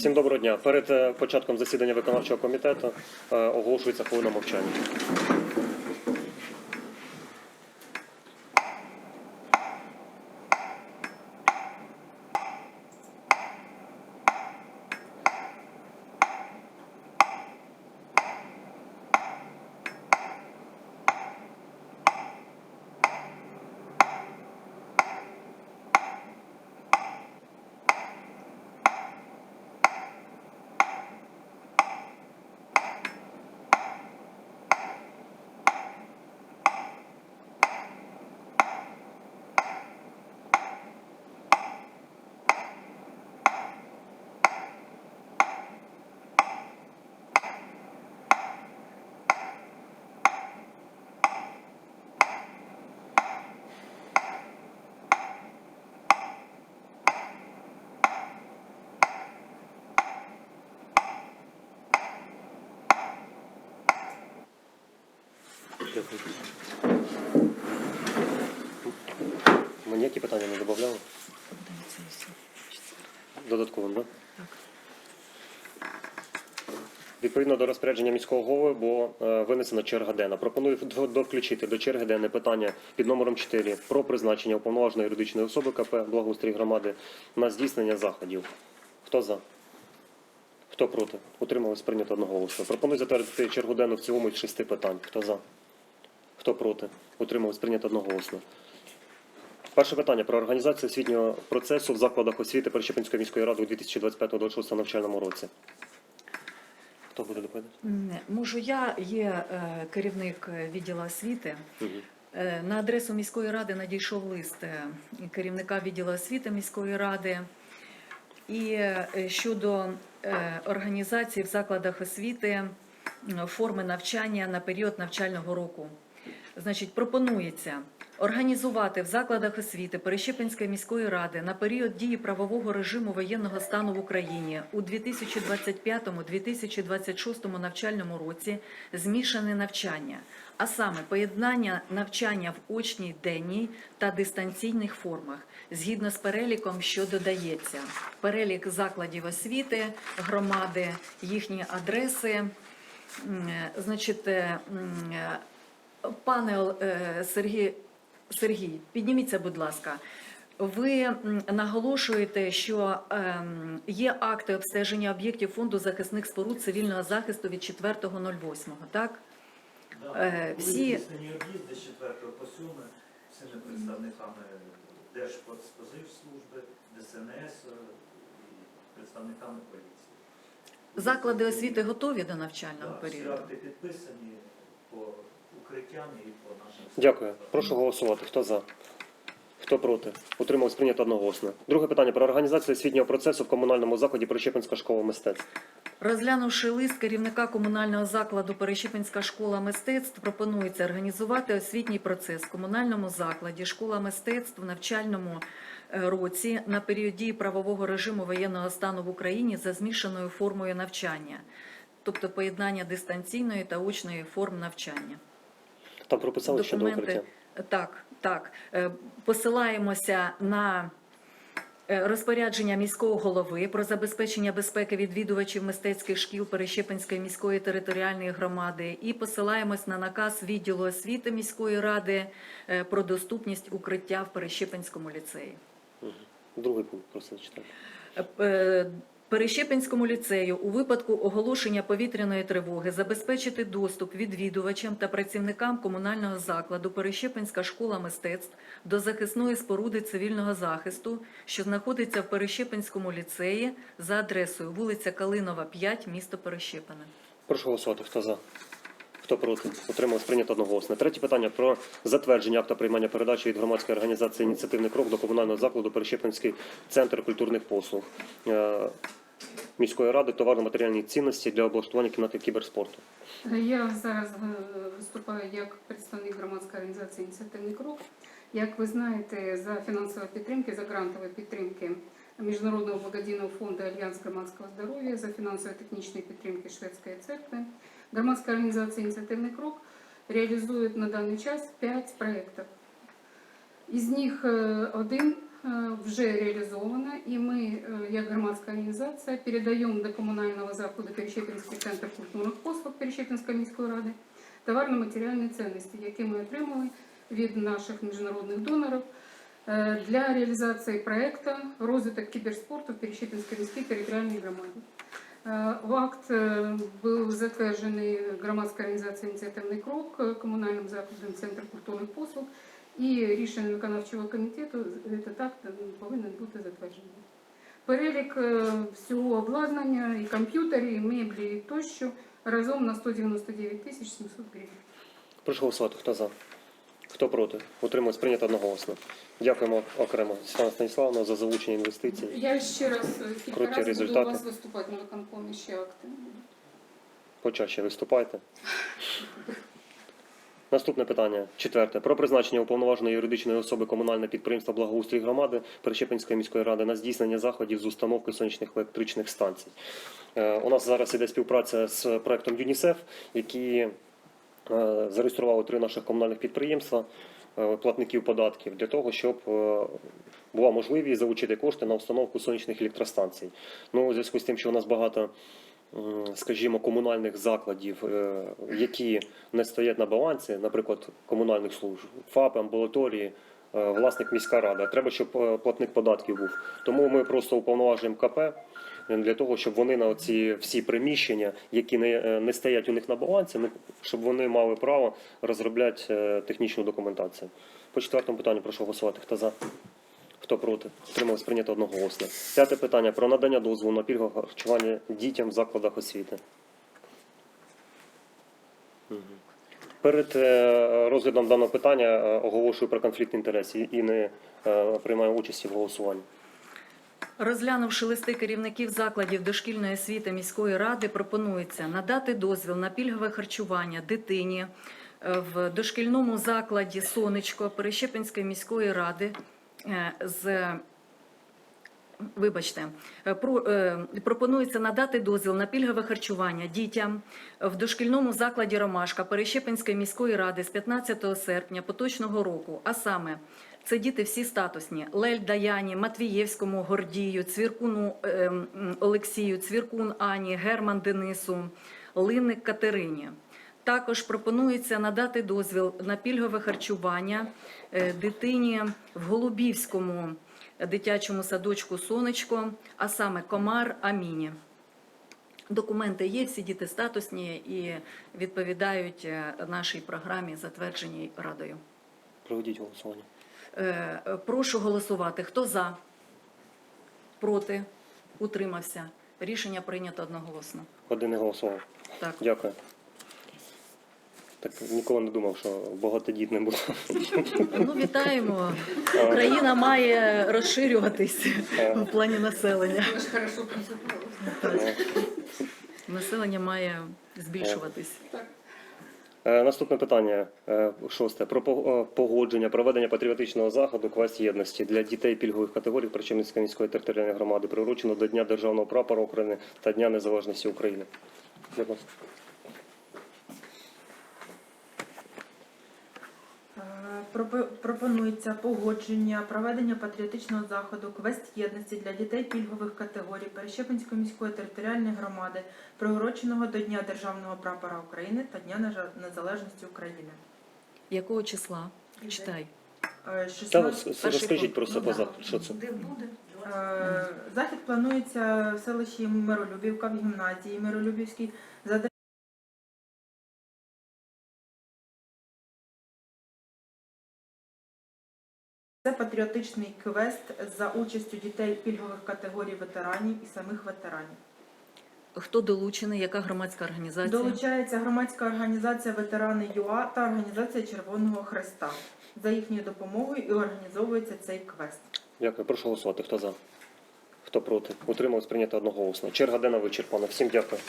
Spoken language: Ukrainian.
Всім доброго дня. Перед е, початком засідання виконавчого комітету е, оголошується хвилина мовчання. Дякую. Ми ніякі питання не додавали? Додатковим, так? Відповідно до розпорядження міського голови було е, винесена черга денна. Пропоную до- довключити до черги денне питання під номером 4 про призначення уповноваженої юридичної особи КП Благоустрій громади на здійснення заходів. Хто за? Хто проти? Утримались прийнято одноголосно. Пропоную затвердити чергу денну в цілому із шести питань. Хто за? Хто проти? Утримались прийнято одноголосно. Перше питання про організацію освітнього процесу в закладах освіти Перещепинської міської ради у 2025-2026 навчальному році. Хто буде доповідати? Можу я є е, керівник відділу освіти. Е, На адресу міської ради надійшов лист е, керівника відділу освіти міської ради. І е, щодо е, організації в закладах освіти форми навчання на період навчального року. Значить, пропонується організувати в закладах освіти Перещепинської міської ради на період дії правового режиму воєнного стану в Україні у 2025-2026 навчальному році змішане навчання, а саме поєднання навчання в очній, денній та дистанційних формах, згідно з переліком, що додається. Перелік закладів освіти, громади, їхні адреси. Е, Значить, е, е, пане е, Сергій, Сергій, підніміться, будь ласка. Ви наголошуєте, що ем, є акти обстеження об'єктів фонду захисних споруд цивільного захисту від 4.08, так? Е, всі- об'їзди з 4 по 7 всіми представниками Держпродспоживслужби, ДСНС е, і представниками поліції. Заклади освіти готові до навчального Так, всі періоду? акти підписані укриттям і по нашим Дякую. Прошу голосувати. Хто за? Хто проти? Утримались прийнято одноголосно. Друге питання про організацію освітнього процесу в комунальному закладі Перещепинська школа мистецтв. Розглянувши лист керівника комунального закладу Перещепинська школа мистецтв, пропонується організувати освітній процес в комунальному закладі школа мистецтв в навчальному е, році на період дії правового режиму воєнного стану в Україні за змішаною формою навчання, тобто поєднання дистанційної та очної форм навчання. Там прописали щодо укриття. Так, так. Е, Посилаємося на е, розпорядження міського голови про забезпечення безпеки відвідувачів мистецьких шкіл Перещепинської міської територіальної громади і посилаємось на наказ відділу освіти міської ради е, про доступність укриття в Перещепинському ліцеї. Другий пункт просили читати. Перещепинському ліцею у випадку оголошення повітряної тривоги забезпечити доступ відвідувачам та працівникам комунального закладу Перещепинська школа мистецтв до захисної споруди цивільного захисту, що знаходиться в Перещепинському ліцеї за адресою вулиця Калинова, 5, місто Перещепине. Прошу голосувати. Хто за? Хто проти? Утримались прийнято одноголосно. Третє питання про затвердження акта приймання передачі від громадської організації ініціативний крок до комунального закладу Перещепинський центр культурних послуг е, міської ради товарно-матеріальні цінності для облаштування кімнати кіберспорту. Я зараз е, виступаю як представник громадської організації Ініціативний крок. Як ви знаєте, за фінансової підтримки, за грантової підтримки Міжнародного благодійного фонду Альянс громадського здоров'я, за фінансово-технічної підтримки Шведської церкви, громадська організація Ініціативний крок реалізує на даний час 5 проєктів. Із них е, один е, вже реалізована, і ми, е, як громадська організація, передаємо до комунального закладу Перещепінський центр культурних послуг Перещепінської міської ради товарно-матеріальні цінності, які ми отримали від наших міжнародних донорів е, для реалізації проекту розвиток кіберспорту в Перещепінській міській територіальній громаді. Е, акт е, був затверджений громадська організація «Ініціативний крок» е, комунальним закладом Центр культурних послуг і рішення виконавчого комітету цей акт е, повинен бути затверджений. Перелік е, всього обладнання і комп'ютерів, і меблі і тощо разом на 199 тисяч 700 гривень. Прошу голосувати. Хто за? Хто проти? Утримуюсь прийнято одноголосно. Дякуємо окремо Світлана Станіславовна за залучення інвестицій. Я ще раз е, кілька Круті разів буду у вас виступати на виконкомі ще акти. Почаще виступайте. Наступне питання. Четверте. Про призначення уповноваженої юридичної особи комунальне підприємство благоустрій громади Перещепинської міської ради на здійснення заходів з установки сонячних електричних станцій. Е, У нас зараз іде співпраця з проектом ЮНІСЕФ, які е, зареєстрували три наших комунальних підприємства е, платників податків для того, щоб була можливість залучити кошти на установку сонячних електростанцій. Ну, у зв'язку з тим, що у нас багато скажімо, комунальних закладів, е, які не стоять на балансі, наприклад, комунальних служб, ФАП, амбулаторії, е, власник міська рада. Треба, щоб е, платник податків був. Тому ми просто уповноважуємо КП для того, щоб вони на ці всі приміщення, які не, не стоять у них на балансі, ми- щоб вони мали право розробляти технічну документацію. По четвертому питанню прошу голосувати. Хто за? Хто проти? Утрималось прийнято одноголосно. П'яте питання про надання дозволу на пільгове харчування дітям в закладах освіти. Перед е, розглядом даного питання е, оголошую про конфлікт інтересів і не е, приймаю участі в голосуванні. Розглянувши листи керівників закладів дошкільної освіти міської ради, пропонується надати дозвіл на пільгове харчування дитині в дошкільному закладі Сонечко Перещепинської міської ради з Вибачте, е, е, пропонується надати дозвіл на пільгове харчування дітям в дошкільному закладі Ромашка Перещепинської міської ради з 15 серпня поточного року, а саме це діти всі статусні: Лель Даяні, Матвієвському Гордію, Цвіркуну е, Олексію, Цвіркун Ані, Герман Денису, Линник Катерині. Також пропонується надати дозвіл на пільгове харчування е, дитині в Голубівському дитячому садочку Сонечко, а саме Комар Аміні. Документи є, всі діти статусні і відповідають е, нашій програмі, затвердженій радою. Проведіть голосування. Е, Прошу голосувати. Хто за? Проти? Утримався. Рішення прийнято одноголосно. Один не голосував. Так. Дякую. Так ніколи не думав, що багатодітним буде. Ну, вітаємо. Україна має розширюватись в плані населення. Ж хорошо. Населення має збільшуватись. Е, Наступне питання, е, шосте. Про е, погодження проведення патріотичного заходу квест єдності для дітей пільгових категорій Причемницької міської територіальної громади, приурочено до Дня Державного прапора України та Дня Незалежності України. Будь ласка. Е, пропо- Пропонується погодження проведення патріотичного заходу квест єдності для дітей пільгових категорій Перещепинської міської територіальної громади, приуроченого до Дня Державного прапора України та Дня Незалежності України. Якого числа? Читай. Е, Та 16 розкажіть просто Ну, поза, що це. Е, Захід планується в селищі Миролюбівка в гімназії Миролюбівській патріотичний квест за участю дітей пільгових категорій ветеранів і самих ветеранів. Хто долучений? Яка громадська організація? Долучається громадська організація Ветерани ЮА та організація Червоного Хреста. За їхньою допомогою і організовується цей квест. Дякую. Прошу голосувати. Хто за? Хто проти? Утрималось прийнято одноголосно. Черга денна вичерпана. Всім дякую.